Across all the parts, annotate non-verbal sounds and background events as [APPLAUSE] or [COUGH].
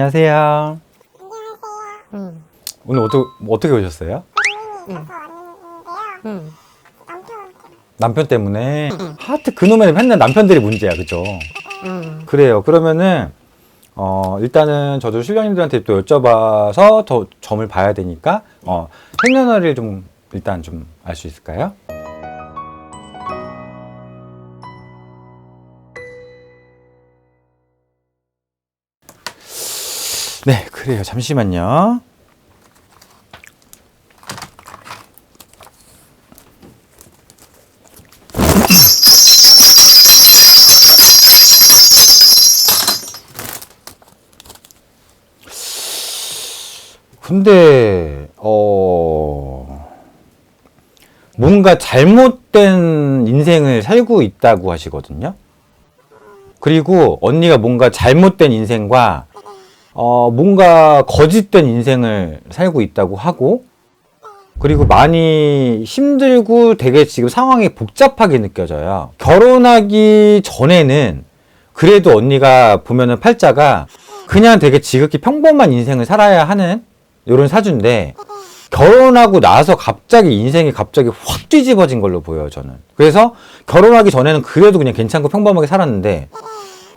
안녕하세요. 안녕하세요. 응, 오늘 어떠, 어떻게 오셨어요? 고민이 있어서 왔는데요. 응. 남편한테 남편 때문에 하트 그놈의 맨날 남편들이 문제야, 그죠? 응. 그래요. 그러면은 어 일단은 저도 신령님들한테 또 여쭤봐서 더 점을 봐야 되니까 어 생년월일 좀 일단 좀 알 수 있을까요? 네, 그래요. 잠시만요. 근데 어 뭔가 잘못된 인생을 살고 있다고 하시거든요. 그리고 언니가 뭔가 잘못된 인생과 어 뭔가 거짓된 인생을 살고 있다고 하고 그리고 많이 힘들고 되게 지금 상황이 복잡하게 느껴져요. 결혼하기 전에는 그래도 언니가 보면은 팔자가 그냥 되게 지극히 평범한 인생을 살아야 하는 이런 사주인데 결혼하고 나서 갑자기 인생이 갑자기 확 뒤집어진 걸로 보여요, 저는. 그래서 결혼하기 전에는 그래도 그냥 괜찮고 평범하게 살았는데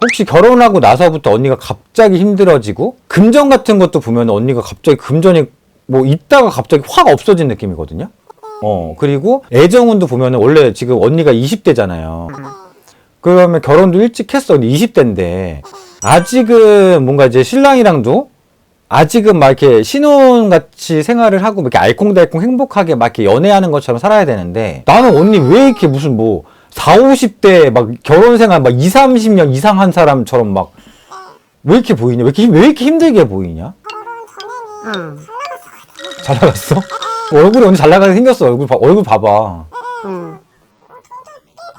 혹시 결혼하고 나서부터 언니가 갑자기 힘들어지고 금전 같은 것도 보면 언니가 갑자기 금전이 뭐 있다가 갑자기 확 없어진 느낌이거든요. 어, 그리고 애정운도 보면은 원래 지금 언니가 20대잖아요. 그러면 결혼도 일찍 했어. 근데 20대인데 아직은 뭔가 이제 신랑이랑도 아직은 막 이렇게 신혼같이 생활을 하고 막 이렇게 알콩달콩 행복하게 막 이렇게 연애하는 것처럼 살아야 되는데 나는 언니 왜 이렇게 무슨 뭐 4, 50대 막 결혼 생활 막 2, 30년 이상 한 사람처럼 막 왜 이렇게 보이냐? 왜 이렇게, 힘- 왜 이렇게 힘들게 보이냐? 응. 잘 나갔어. 잘 나갔어? 얼굴이 언니 잘 나가게 생겼어. 얼굴, 봐, 얼굴 봐봐. 응. 꽤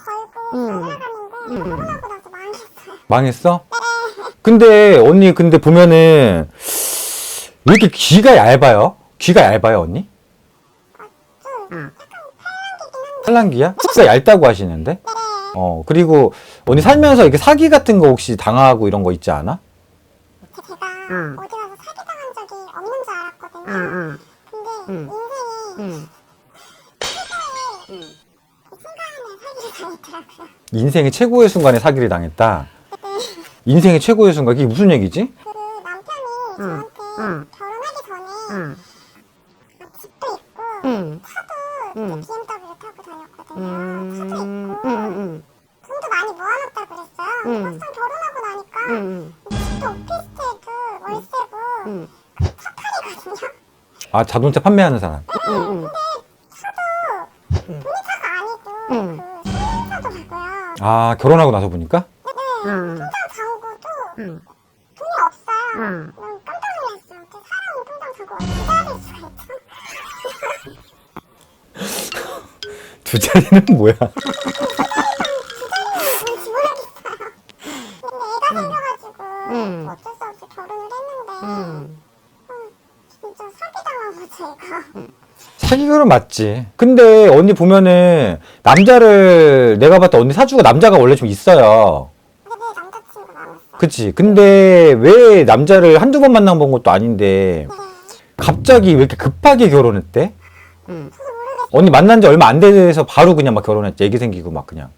벌고 응. 잘 나갔는데 결혼하고 나서 망했어요. 망했어? 근데 언니 근데 보면은 왜 이렇게 귀가 얇아요? 귀가 얇아요 언니? 팔랑귀야? 귀가 얇다고 하시는데? 어 그리고 언니 살면서 이렇게 사기 같은 거 혹시 당하고 이런 거 있지 않아? 제가 응. 어디 가서 사기당한 적이 없는 줄 알았거든요. 응. 근데 응. 인생이 응. 최고의 순간에 사기를 당했더라고요. 인생의 최고의 순간에 사기를 당했다. 인생의 최고의 순간 이게 무슨 얘기지? 그 남편이 응. 저한테 응. 결혼하기 전에 응. 집도 있고 응. 차도 BMW 음. 차도 있고 응. 응. 돈도 많이 모아놨다 그랬어요. 응. 막상 결혼하고 나니까 응. 집도 오피스텔도 월세고 응. 차팔이거든요. 아 자동차 판매하는 사람. 응. 차도 본인 차가 아니고 응. 그 승용차더라고요. 아 결혼하고 나서 보니까? 네, 응. 통장 잔고도 응. 돈이 없어요. 응. 두 자리는 뭐야? 뭔지 모르겠어요. 근데 애가 생겨가지고 응. 어쩔 수 없이 결혼을 했는데 응. 진짜 사기당한 거죠, 얘가. 사기 결혼 맞지. 근데 언니 보면은 남자를 내가 때 언니 사주가 남자가 원래 좀 있어요. 근데 남자친구 남았어요. 그치. 근데 왜 남자를 한두 번 만나본 것도 아닌데 갑자기 왜 이렇게 급하게 결혼했대? 응. 언니 만난 지 얼마 안 돼서 바로 그냥 막 결혼했지. 애기 생기고 막 그냥.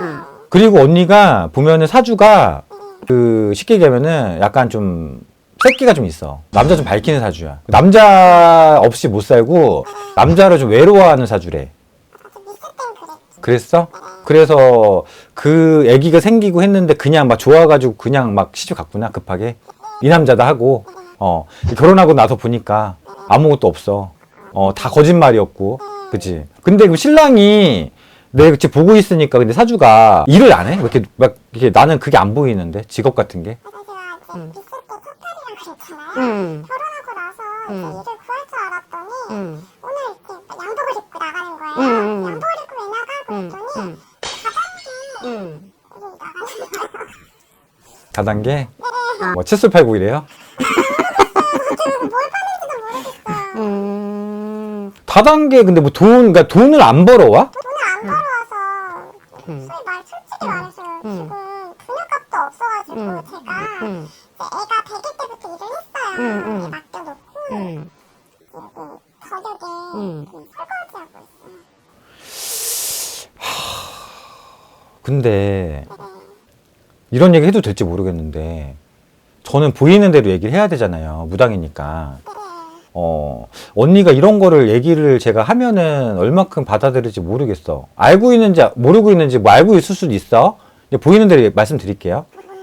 응. 그리고 언니가 보면은 사주가 그 쉽게 얘기하면은 약간 좀 새끼가 좀 있어. 남자 좀 밝히는 사주야. 남자 없이 못 살고 남자를 좀 외로워하는 사주래. 그랬어? 그래서 그 아기가 생기고 했는데 그냥 막 좋아가지고 그냥 막 시집 갔구나 급하게 이 남자다 하고 어 결혼하고 나서 보니까 아무것도 없어 어다 거짓말이었고 그치 근데 그 신랑이 내가 지금 보고 있으니까 근데 사주가 일을 안 해? 왜 이렇게 막 이렇게 나는 그게 안 보이는데 직업 같은 게 그래서 제가 이제 응. 있을 때 첫탈이라 그랬잖아요. 응. 결혼하고 나서 응. 이제 일을 구할 줄 알았더니 응. 오늘 이렇게 양복을 입고 나가는 거예요. 응, 응. 양복을 입고 왜 나가? 응. 그랬더니 응. 다단계. 나가는 거예요. 다단계 뭐 칫솔 팔고 이래요? 4단계 근데 뭐 돈, 그러니까 돈을 안 벌어와? 돈을 안 음. 벌어와서 음. 소위 솔직히 음. 말해서 지금 분양값도 없어가지고 제가 음. 애가 되기 때부터 일을 했어요. 음, 맡겨놓고 음. 저녁에 그 근데 네. 이런 얘기 해도 될지 모르겠는데 저는 보이는 대로 얘기를 해야 되잖아요. 무당이니까. 네. 어, 언니가 이런 거를 얘기를 제가 하면은 얼마큼 받아들일지 모르겠어. 알고 있는지 모르고 있는지 뭐 알고 있을 수도 있어. 이제 보이는 대로 말씀드릴게요. 뭔데요?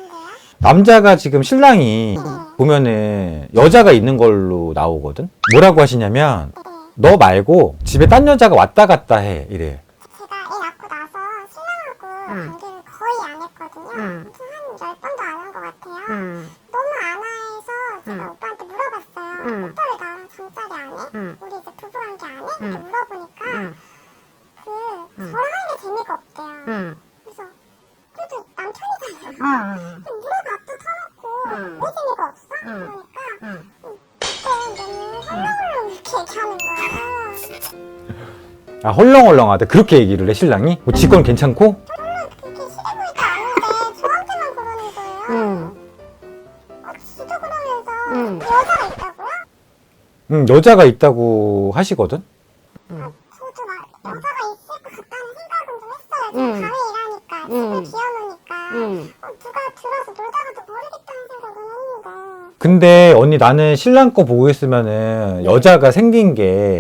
남자가 지금 신랑이 보면은 여자가 있는 걸로 나오거든. 뭐라고 하시냐면 너 말고 집에 딴 여자가 왔다 갔다 해 이래. 제가 애 낳고 나서 신랑하고 음. 관계를 거의 안 했거든요. 한 10번도 안 한 것 같아요. 음. 너무 안 해서 제가 음. 오빠한테 물어봤어요. 음. 오빠 잠자리 안 해? 음. 우리 이제 부부관계 안 해? 이렇게 음. 물어보니까 음. 그 저랑 하는 게 재미가 없대요. 음. 그래서 그래도 남편이잖아요. 음. 물어봐도 터놓고 음. 왜 재미가 없어? 음. 그러니까 음. 그때 너무 헐렁헐렁 이렇게 얘기하는 거예요. 아 헐렁헐렁하다 그렇게 얘기를 해 신랑이? 뭐 직권 괜찮고? 응 여자가 있다고 하시거든. 아, 저도 막 여자가 있을 것 같다는 생각은 좀 했어요. 제가 음. 밤에 일하니까 음. 집을 비워놓으니까 음. 어, 누가 들어서 놀다가도 모르겠다는 생각은 했는데 근데 언니 나는 신랑 거 보고 있으면은 여자가 생긴 게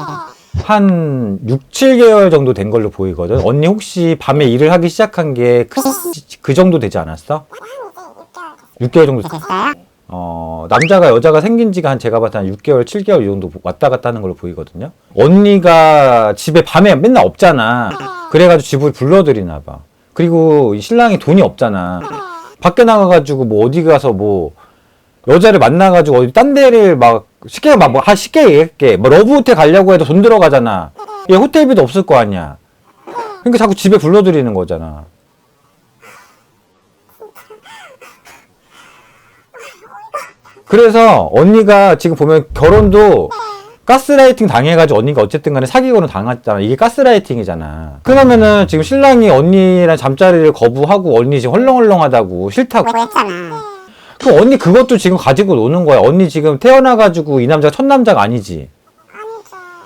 한 6, 7개월 정도 된 걸로 보이거든. 언니 혹시 밤에 일을 하기 시작한 게 그 정도 되지 않았어? 한 이제 6개월 됐어요. 6개월 정도. 됐어요? 어, 남자가 여자가 생긴 지가 한 제가 봤을 때 한 6개월, 7개월 이 정도 왔다 갔다 하는 걸로 보이거든요. 언니가 집에 밤에 맨날 없잖아. 그래가지고 집을 불러들이나 봐. 그리고 이 신랑이 돈이 없잖아. 밖에 나가가지고 뭐 어디 가서 뭐 여자를 만나가지고 어디 딴 데를 막 쉽게 막 뭐, 한 쉽게 얘기할게. 뭐 러브 호텔 가려고 해도 돈 들어가잖아. 얘 호텔비도 없을 거 아니야. 그러니까 자꾸 집에 불러들이는 거잖아. 그래서 언니가 지금 보면 결혼도 가스라이팅 당해가지고 언니가 어쨌든 간에 사기고는 당했잖아. 이게 가스라이팅이잖아. 그러면은 지금 신랑이 언니랑 잠자리를 거부하고 언니 지금 헐렁헐렁하다고 싫다고. 뭐 했잖아. 그럼 언니 그것도 지금 가지고 노는 거야. 언니 지금 태어나가지고 이 남자가 첫 남자가 아니지.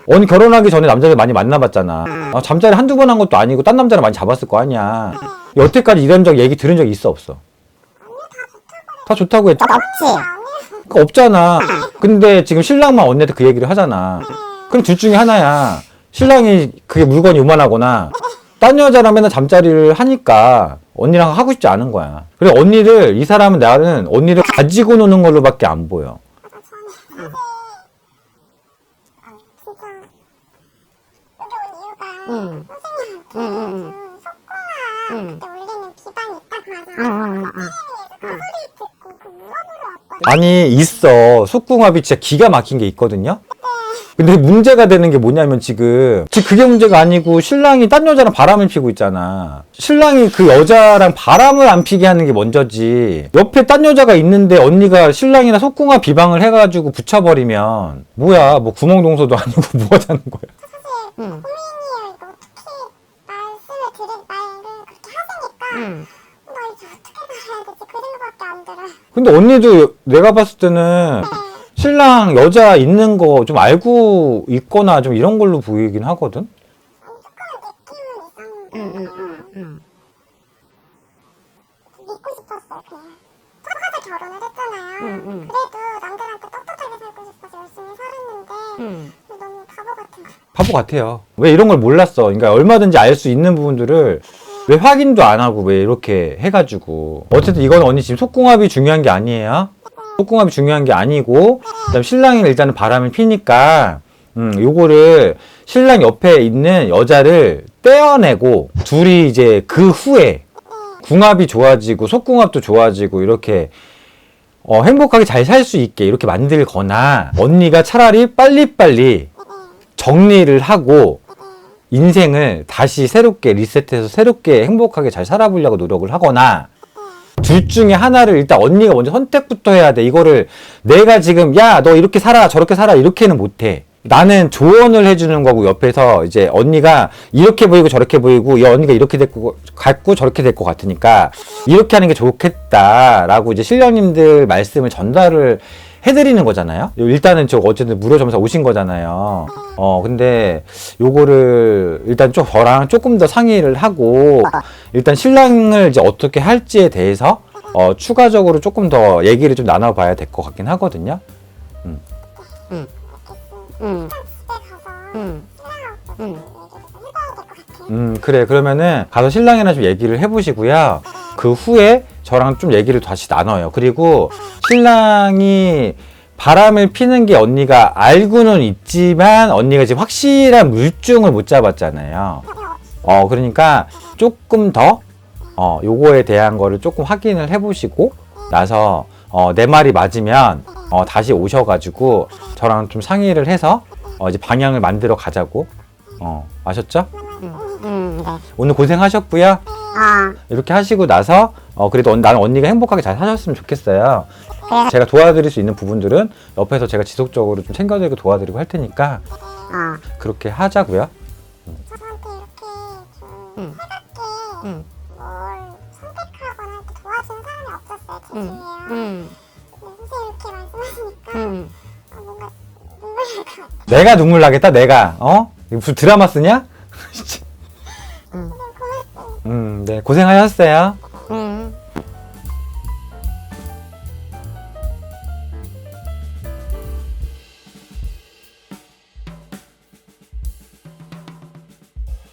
언니 결혼하기 전에 남자를 많이 만나봤잖아. 아, 잠자리 한두 번 한 것도 아니고 딴 남자를 많이 잡았을 거 아니야. 여태까지 이런 적 얘기 들은 적 있어 없어? 다 좋다고 했지. 그러니까 없잖아. 근데 지금 신랑만 언니한테 그 얘기를 하잖아. 그럼 둘 중에 하나야. 신랑이 그게 물건이 요만하거나 딴 여자랑 맨날 잠자리를 하니까 언니랑 하고 싶지 않은 거야. 그래 언니를 이 사람은 나는 언니를 가지고 노는 걸로밖에 안 보여. 아, 응. 응, 응, 응. 좀 속고나 응. 그때 울리는 기반이. 그 소리 듣고 그 물어보러 왔거든요. 아니 있어 속궁합이 진짜 기가 막힌 게 있거든요. 근데 문제가 되는 게 뭐냐면 지금 지금 그게 문제가 아니고 신랑이 딴 여자랑 바람을 피고 있잖아. 신랑이 그 여자랑 바람을 안 피게 하는 게 먼저지. 옆에 딴 여자가 있는데 언니가 신랑이랑 속궁합 비방을 해가지고 붙여버리면 뭐야 뭐 구멍동서도 아니고 [LAUGHS] 뭐 하자는 거야. 응. 고민이에요. 이거 어떻게 말씀을 드릴 말을 그렇게 하시니까 응. 나 이제 어떻게 되지? 그 생각밖에 안 들어요. 근데 언니도 내가 봤을 때는 신랑 여자 있는 거 좀 알고 있거나 좀 이런 걸로 보이긴 하거든. 조금은 느낌은 응, 있었는데 응, 응, 응. 믿고 싶었어요. 그냥 첫화에 결혼을 했잖아요. 응, 응. 그래도 남들한테 떳떳하게 살고 싶어서 열심히 살았는데 응. 너무 바보 같은 거. 바보 같아요. 왜 이런 걸 몰랐어? 그러니까 얼마든지 알 수 있는 부분들을 왜 확인도 안 하고 왜 이렇게 해가지고 어쨌든 이건 언니 지금 속궁합이 중요한 게 아니에요. 속궁합이 중요한 게 아니고 그다음 신랑이 일단은 바람을 피니까 음 요거를 신랑 옆에 있는 여자를 떼어내고 둘이 이제 그 후에 궁합이 좋아지고 속궁합도 좋아지고 이렇게 어, 행복하게 잘 살 수 있게 이렇게 만들거나 언니가 차라리 빨리빨리 정리를 하고 인생을 다시 새롭게 리셋해서 새롭게 행복하게 잘 살아보려고 노력을 하거나 둘 중에 하나를 일단 언니가 먼저 선택부터 해야 돼. 이거를 내가 지금 야 너 이렇게 살아 저렇게 살아 이렇게는 못해. 나는 조언을 해주는 거고 옆에서 이제 언니가 이렇게 보이고 저렇게 보이고 이 언니가 이렇게 됐고 같고 저렇게 될 것 같으니까 이렇게 하는 게 좋겠다라고 이제 신령님들 말씀을 전달을 해드리는 거잖아요. 일단은 저 어쨌든 무료점사 오신 거잖아요. 어 근데 요거를 일단 좀 저랑 조금 더 상의를 하고 일단 신랑을 이제 어떻게 할지에 대해서 어 추가적으로 조금 더 얘기를 좀 나눠봐야 될 것 같긴 하거든요. 음. 집에 가서 음. 음. 것 같아. 음, 그래. 그러면은 가서 신랑이랑 좀 얘기를 해보시고요. 그 후에 저랑 좀 얘기를 다시 나눠요. 그리고 신랑이 바람을 피는 게 언니가 알고는 있지만 언니가 지금 확실한 물증을 못 잡았잖아요. 어, 그러니까 조금 더, 어, 요거에 대한 거를 조금 확인을 해보시고 나서, 어, 내 말이 맞으면, 어, 다시 오셔가지고 저랑 좀 상의를 해서, 어, 이제 방향을 만들어 가자고. 어, 아셨죠? 음. 음. 네. 오늘 고생하셨고요. 아. 이렇게 하시고 나서 어 그래도 언- 나는 언니가 행복하게 잘 사셨으면 좋겠어요. 네. 제가 도와드릴 수 있는 부분들은 옆에서 제가 지속적으로 좀 챙겨드리고 도와드리고 할 테니까 아. 그렇게 하자고요. 저한테 이렇게 좀 음. 해답게 음. 뭘 선택하거나 이렇게 도와주는 사람이 없었어요. 제 음. 주위에요. 음. 근데 선생님 이렇게 말씀하시니까 음. 아, 뭔가 눈물 날것 같아. 내가 눈물 나겠다. 내가 어 이거 무슨 드라마 쓰냐? [LAUGHS] 네 고생하셨어요.